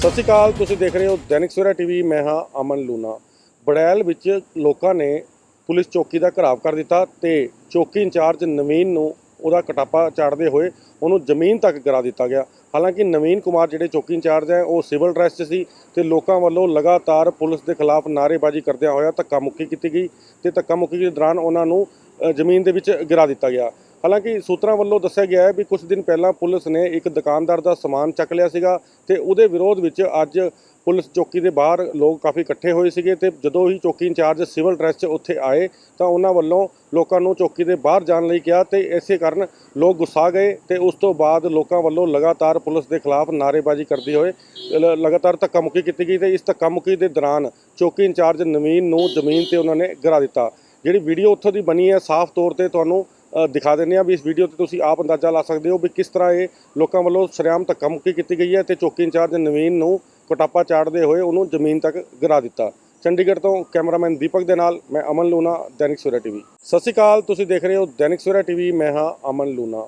ਸਤਿ ਸ਼੍ਰੀ ਅਕਾਲ, ਤੁਸੀਂ ਦੇਖ ਰਹੇ ਹੋ ਦੈਨਿਕ ਸਵੇਰਾ ਟੀਵੀ, ਮੈਂ ਹਾਂ ਅਮਨ ਲੂਨਾ ਬੜੈਲ ਵਿੱਚ ਲੋਕਾਂ ਨੇ ਪੁਲਿਸ ਚੌਕੀ ਦਾ ਘਰਾਵ ਕਰ ਦਿੱਤਾ ਤੇ ਚੌਕੀ ਇੰਚਾਰਜ ਨਵੀਨ ਨੂੰ ਉਹਦਾ ਕਟਾਪਾ ਚਾੜਦੇ ਹੋਏ ਉਹਨੂੰ ਜ਼ਮੀਨ ਤੱਕ ਗਿਰਾ ਦਿੱਤਾ ਗਿਆ। ਹਾਲਾਂਕਿ ਨਵੀਨ ਕੁਮਾਰ ਜਿਹੜੇ ਚੌਕੀ ਇੰਚਾਰਜ ਹੈ, ਉਹ ਸਿਵਲ ਡਰੈਸ 'ਚ ਸੀ ਤੇ ਲੋਕਾਂ ਵੱਲੋਂ ਲਗਾਤਾਰ ਪੁਲਿਸ ਦੇ ਖਿਲਾਫ ਨਾਅਰੇਬਾਜ਼ੀ ਕਰਦਿਆਂ ਹੋਇਆ ਧੱਕਾ ਮੁੱਕੀ ਕੀਤੀ ਗਈ ਤੇ ਧੱਕਾ ਮੁੱਕੀ ਦੇ ਦੌਰਾਨ ਉਹਨਾਂ ਨੂੰ ਜ਼ਮੀਨ ਦੇ ਵਿੱਚ ਗਿਰਾ ਦਿੱਤਾ ਗਿਆ। ਹਾਲਾਂਕਿ ਸੂਤਰਾਂ ਵੱਲੋਂ ਦੱਸਿਆ ਗਿਆ ਹੈ ਵੀ ਕੁਝ ਦਿਨ ਪਹਿਲਾਂ ਪੁਲਿਸ ਨੇ ਇੱਕ ਦੁਕਾਨਦਾਰ ਦਾ ਸਮਾਨ ਚੱਕ ਲਿਆ ਸੀਗਾ ਤੇ ਉਹਦੇ ਵਿਰੋਧ ਵਿੱਚ ਅੱਜ ਪੁਲਿਸ ਚੌਕੀ ਦੇ ਬਾਹਰ ਲੋਕ ਕਾਫੀ ਇਕੱਠੇ ਹੋਏ ਸੀਗੇ ਤੇ ਜਦੋਂ ਹੀ ਚੌਕੀ ਇੰਚਾਰਜ ਸਿਵਲ ਡਰੈਸ 'ਚ ਉੱਥੇ ਆਏ ਤਾਂ ਉਹਨਾਂ ਵੱਲੋਂ ਲੋਕਾਂ ਨੂੰ ਚੌਕੀ ਦੇ ਬਾਹਰ ਜਾਣ ਲਈ ਕਿਹਾ ਤੇ ਇਸੇ ਕਾਰਨ ਲੋਕ ਗੁੱਸਾ ਗਏ ਤੇ ਉਸ ਤੋਂ ਬਾਅਦ ਲੋਕਾਂ ਵੱਲੋਂ ਲਗਾਤਾਰ ਪੁਲਿਸ ਦੇ ਖਿਲਾਫ ਨਾਅਰੇਬਾਜ਼ੀ ਕਰਦੀ ਹੋਏ, ਲ- ਲਗਾਤਾਰ ਧੱਕਾ ਮੁੱਕੀ ਕੀਤੀ ਗਈ ਤੇ ਇਸ ਧੱਕਾ ਮੁੱਕੀ ਦੇ ਦੌਰਾਨ ਚੌਕੀ ਇੰਚਾਰਜ ਨਵੀਨ ਨੂੰ ਜ਼ਮੀਨ ਤੇ ਉਹਨਾਂ ਨੇ ਗਿਰਾ ਦਿੱਤਾ। ਜਿਹੜੀ ਵੀਡੀਓ ਉੱਥੋਂ ਦੀ ਬਣੀ ਹੈ, ਸਾਫ਼ ਤੌਰ ਤੇ ਤੁਹਾਨੂੰ ਦਿਖਾ ਦਿੰਦੇ ਆ ਵੀ ਇਸ ਵੀਡੀਓ ਤੇ ਤੁਸੀਂ ਆਪ ਅੰਦਾਜ਼ਾ ਲਾ ਸਕਦੇ ਹੋ ਵੀ ਕਿਸ ਤਰ੍ਹਾਂ ਇਹ ਲੋਕਾਂ ਵੱਲੋਂ ਸਰਿਆਮ ਧੱਕਾ ਮੁੱਕੀ ਕੀਤੀ ਗਈ ਹੈ ਤੇ ਚੌਕੀ ਇੰਚਾਰਜ ਨਵੀਨ ਨੂੰ ਕਟਾਪਾ ਚਾੜਦੇ ਹੋਏ ਉਹਨੂੰ ਜ਼ਮੀਨ ਤੱਕ ਗਿਰਾ ਦਿੱਤਾ। ਚੰਡੀਗੜ੍ਹ ਤੋਂ ਕੈਮਰਾਮੈਨ ਦੀਪਕ ਦੇ ਨਾਲ ਮੈਂ ਅਮਨ ਲੂਨਾ ਦੈਨਿਕ ਸਵੇਰਾ ਟੀਵੀ। ਸਤਿ ਸ਼੍ਰੀ ਅਕਾਲ, ਤੁਸੀਂ ਦੇਖ ਰਹੇ ਹੋ ਦੈਨਿਕ ਸਵੇਰਾ ਟੀਵੀ, ਮੈਂ ਹਾਂ ਅਮਨ ਲੂਨਾ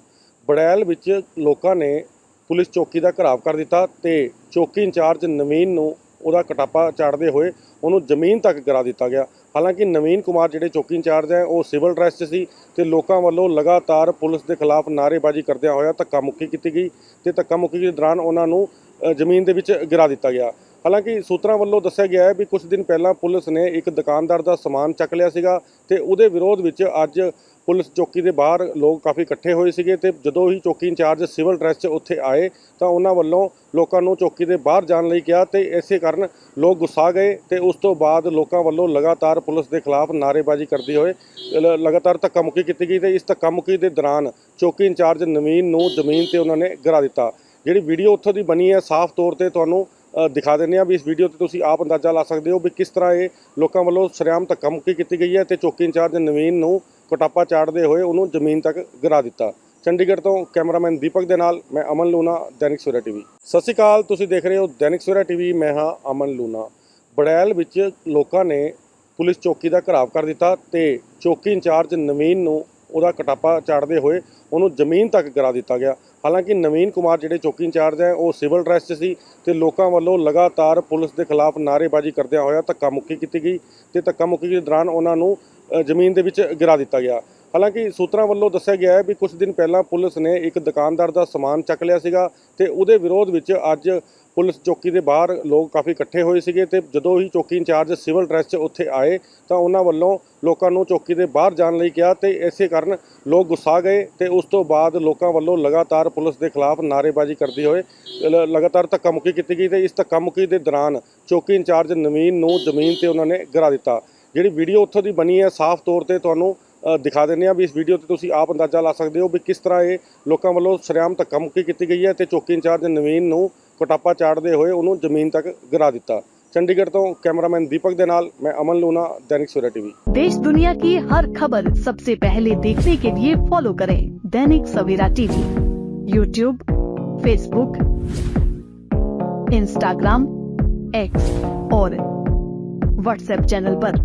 ਬੜੈਲ ਵਿੱਚ ਲੋਕਾਂ ਨੇ ਪੁਲਿਸ ਚੌਕੀ ਦਾ ਘਰਾਵ ਕਰ ਦਿੱਤਾ ਤੇ ਚੌਕੀ ਇੰਚਾਰਜ ਨਵੀਨ ਨੂੰ ਉਹਦਾ ਕਟਾਪਾ ਚਾੜਦੇ ਹੋਏ ਉਹਨੂੰ ਜ਼ਮੀਨ ਤੱਕ ਗਿਰਾ ਦਿੱਤਾ ਗਿਆ। ਹਾਲਾਂਕਿ ਨਵੀਨ ਕੁਮਾਰ ਜਿਹੜੇ ਚੌਕੀ ਇੰਚਾਰਜ ਹੈ, ਉਹ ਸਿਵਲ ਡਰੈਸ 'ਚ ਸੀ ਤੇ ਲੋਕਾਂ ਵੱਲੋਂ ਲਗਾਤਾਰ ਪੁਲਿਸ ਦੇ ਖਿਲਾਫ ਨਾਅਰੇਬਾਜ਼ੀ ਕਰਦਿਆਂ ਹੋਇਆ ਧੱਕਾ ਮੁੱਕੀ ਕੀਤੀ ਗਈ ਤੇ ਧੱਕਾ ਮੁੱਕੀ ਦੇ ਦੌਰਾਨ ਉਹਨਾਂ ਨੂੰ ਜ਼ਮੀਨ ਦੇ ਵਿੱਚ ਗਿਰਾ ਦਿੱਤਾ ਗਿਆ। ਹਾਲਾਂਕਿ ਸੂਤਰਾਂ ਵੱਲੋਂ ਦੱਸਿਆ ਗਿਆ ਹੈ ਵੀ ਕੁਝ ਦਿਨ ਪਹਿਲਾਂ ਪੁਲਿਸ ਨੇ ਇੱਕ ਦੁਕਾਨਦਾਰ ਦਾ ਸਮਾਨ ਚੱਕ ਲਿਆ ਸੀਗਾ ਤੇ ਉਹਦੇ ਵਿਰੋਧ ਵਿੱਚ ਅੱਜ ਪੁਲਿਸ ਚੌਕੀ ਦੇ ਬਾਹਰ ਲੋਕ ਕਾਫੀ ਇਕੱਠੇ ਹੋਏ ਸੀਗੇ ਤੇ ਜਦੋਂ ਹੀ ਚੌਕੀ ਇੰਚਾਰਜ ਸਿਵਲ ਡਰੈਸ 'ਚ ਉੱਥੇ ਆਏ ਤਾਂ ਉਹਨਾਂ ਵੱਲੋਂ ਲੋਕਾਂ ਨੂੰ ਚੌਕੀ ਦੇ ਬਾਹਰ ਜਾਣ ਲਈ ਕਿਹਾ ਤੇ ਇਸੇ ਕਾਰਨ ਲੋਕ ਗੁੱਸਾ ਗਏ ਤੇ ਉਸ ਤੋਂ ਬਾਅਦ ਲੋਕਾਂ ਵੱਲੋਂ ਲਗਾਤਾਰ ਪੁਲਿਸ ਦੇ ਖਿਲਾਫ ਨਾਅਰੇਬਾਜ਼ੀ ਕਰਦੀ ਹੋਏ, ਲ- ਲਗਾਤਾਰ ਧੱਕਾ ਮੁੱਕੀ ਕੀਤੀ ਗਈ ਤੇ ਇਸ ਧੱਕਾ ਮੁੱਕੀ ਦੇ ਦੌਰਾਨ ਚੌਕੀ ਇੰਚਾਰਜ ਨਵੀਨ ਨੂੰ ਜ਼ਮੀਨ ਤੇ ਉਹਨਾਂ ਨੇ ਗਿਰਾ ਦਿੱਤਾ। ਜਿਹੜੀ ਵੀਡੀਓ ਉੱਥੋਂ ਦੀ ਬਣੀ ਹੈ, ਸਾਫ਼ ਤੌਰ ਤੇ ਤੁਹਾਨੂੰ ਦਿਖਾ ਦਿੰਦੇ ਆ ਵੀ ਇਸ ਵੀਡੀਓ ਤੇ ਤੁਸੀਂ ਆਪ ਅੰਦਾਜ਼ਾ ਲਾ ਸਕਦੇ ਹੋ ਵੀ ਕਿਸ ਤਰ੍ਹਾਂ ਇਹ ਲੋਕਾਂ ਵੱਲੋਂ ਸ਼ਰੇਆਮ ਧੱਕਾ ਮੁੱਕੀ ਕੀਤੀ ਗਈ ਹੈ ਤੇ ਚੌਕੀ ਇੰਚਾਰਜ ਨਵੀਨ ਨੂੰ ਕਟਾਪਾ ਚਾੜਦੇ ਹੋਏ ਉਹਨੂੰ ਜ਼ਮੀਨ ਤੱਕ ਗਿਰਾ ਦਿੱਤਾ। ਚੰਡੀਗੜ੍ਹ ਤੋਂ ਕੈਮਰਾਮੈਨ ਦੀਪਕ ਦੇ ਨਾਲ ਮੈਂ ਅਮਨ ਲੂਨਾ ਦੈਨਿਕ ਸਵੇਰਾ ਟੀਵੀ। ਸਤਿ ਸ਼੍ਰੀ ਅਕਾਲ, ਤੁਸੀਂ ਦੇਖ ਰਹੇ ਹੋ ਦੈਨਿਕ ਸਵੇਰਾ ਟੀਵੀ, ਮੈਂ ਹਾਂ ਅਮਨ ਲੂਨਾ ਬੜੈਲ ਵਿੱਚ ਲੋਕਾਂ ਨੇ ਪੁਲਿਸ ਚੌਕੀ ਦਾ ਘਰਾਵ ਕਰ ਦਿੱਤਾ ਤੇ ਚੌਕੀ ਇੰਚਾਰਜ ਨਵੀਨ ਨੂੰ ਉਹਦਾ ਕਟਾਪਾ ਚਾੜਦੇ ਹੋਏ ਉਹਨੂੰ ਜ਼ਮੀਨ ਤੱਕ ਗਿਰਾ ਦਿੱਤਾ ਗਿਆ। ਹਾਲਾਂਕਿ ਨਵੀਨ ਕੁਮਾਰ ਜਿਹੜੇ ਚੌਕੀ ਇੰਚਾਰਜ ਹੈ, ਉਹ ਸਿਵਲ ਡਰੈਸ 'ਚ ਸੀ ਤੇ ਲੋਕਾਂ ਵੱਲੋਂ ਲਗਾਤਾਰ ਪੁਲਿਸ ਦੇ ਖਿਲਾਫ ਨਾਅਰੇਬਾਜ਼ੀ ਕਰਦਿਆਂ ਹੋਇਆ ਧੱਕਾ ਮੁੱਕੀ ਕੀਤੀ ਗਈ ਤੇ ਧੱਕਾ ਮੁੱਕੀ ਦੇ ਦੌਰਾਨ ਉਹਨਾਂ ਨੂੰ ਜ਼ਮੀਨ ਦੇ ਵਿੱਚ ਗਿਰਾ ਦਿੱਤਾ ਗਿਆ। ਹਾਲਾਂਕਿ ਸੂਤਰਾਂ ਵੱਲੋਂ ਦੱਸਿਆ ਗਿਆ ਹੈ ਵੀ ਕੁਝ ਦਿਨ ਪਹਿਲਾਂ ਪੁਲਿਸ ਨੇ ਇੱਕ ਦੁਕਾਨਦਾਰ ਦਾ ਸਮਾਨ ਚੱਕ ਲਿਆ ਸੀਗਾ ਤੇ ਉਹਦੇ ਵਿਰੋਧ ਵਿੱਚ ਅੱਜ ਪੁਲਿਸ ਚੌਕੀ ਦੇ ਬਾਹਰ ਲੋਕ ਕਾਫੀ ਇਕੱਠੇ ਹੋਏ ਸੀਗੇ ਤੇ ਜਦੋਂ ਹੀ ਚੌਕੀ ਇੰਚਾਰਜ ਸਿਵਲ ਡਰੈਸ 'ਚ ਉੱਥੇ ਆਏ ਤਾਂ ਉਹਨਾਂ ਵੱਲੋਂ ਲੋਕਾਂ ਨੂੰ ਚੌਕੀ ਦੇ ਬਾਹਰ ਜਾਣ ਲਈ ਕਿਹਾ ਤੇ ਇਸੇ ਕਾਰਨ ਲੋਕ ਗੁੱਸਾ ਗਏ ਤੇ ਉਸ ਤੋਂ ਬਾਅਦ ਲੋਕਾਂ ਵੱਲੋਂ ਲਗਾਤਾਰ ਪੁਲਿਸ ਦੇ ਖਿਲਾਫ ਨਾਅਰੇਬਾਜ਼ੀ ਕਰਦੀ ਹੋਏ, ਲ- ਲਗਾਤਾਰ ਧੱਕਾ ਮੁੱਕੀ ਕੀਤੀ ਗਈ ਤੇ ਇਸ ਧੱਕਾ ਮੁੱਕੀ ਦੇ ਦੌਰਾਨ ਚੌਕੀ ਇੰਚਾਰਜ ਨਵੀਨ ਨੂੰ ਜ਼ਮੀਨ ਤੇ ਉਹਨਾਂ ਨੇ ਗਿਰਾ ਦਿੱਤਾ। ਜਿਹੜੀ ਵੀਡੀਓ ਉੱਥੋਂ ਦੀ ਬਣੀ ਹੈ, ਸਾਫ਼ ਤੌਰ ਤੇ ਤੁਹਾਨੂੰ ਦਿਖਾ ਦਿੰਦੇ ਆ ਵੀ ਇਸ ਵੀਡੀਓ ਤੇ ਤੁਸੀਂ ਆਪ ਅੰਦਾਜ਼ਾ ਲਾ ਸਕਦੇ ਹੋ ਵੀ ਕਿਸ ਤਰ੍ਹਾਂ ਇਹ ਲੋਕਾਂ ਵੱਲੋਂ ਸ਼ਰੇਆਮ ਧੱਕਾ ਮੁੱਕੀ ਕੀਤੀ ਗਈ ਹੈ ਤੇ ਚੌਕੀ ਇੰਚਾਰਜ ਨਵੀਨ ਨੂੰ ਕਟਾਪਾ ਚਾੜਦੇ ਹੋਏ ਉਹਨੂੰ ਜ਼ਮੀਨ ਤੱਕ ਗਿਰਾ ਦਿੱਤਾ ਚੰਡੀਗੜ੍ਹ ਤੋਂ ਕੈਮਰਾਮੈਨ ਦੀਪਕ ਦੇ ਨਾਲ ਮੈਂ ਅਮਨ ਲੂਨਾ ਦੈਨਿਕ ਸਵੇਰਾ ਟੀਵੀ देश दुनिया की हर खबर सबसे पहले देखने के लिए फॉलो करें Dainik Savera TV YouTube Facebook Instagram X और व्हाट्सएप चैनल पर।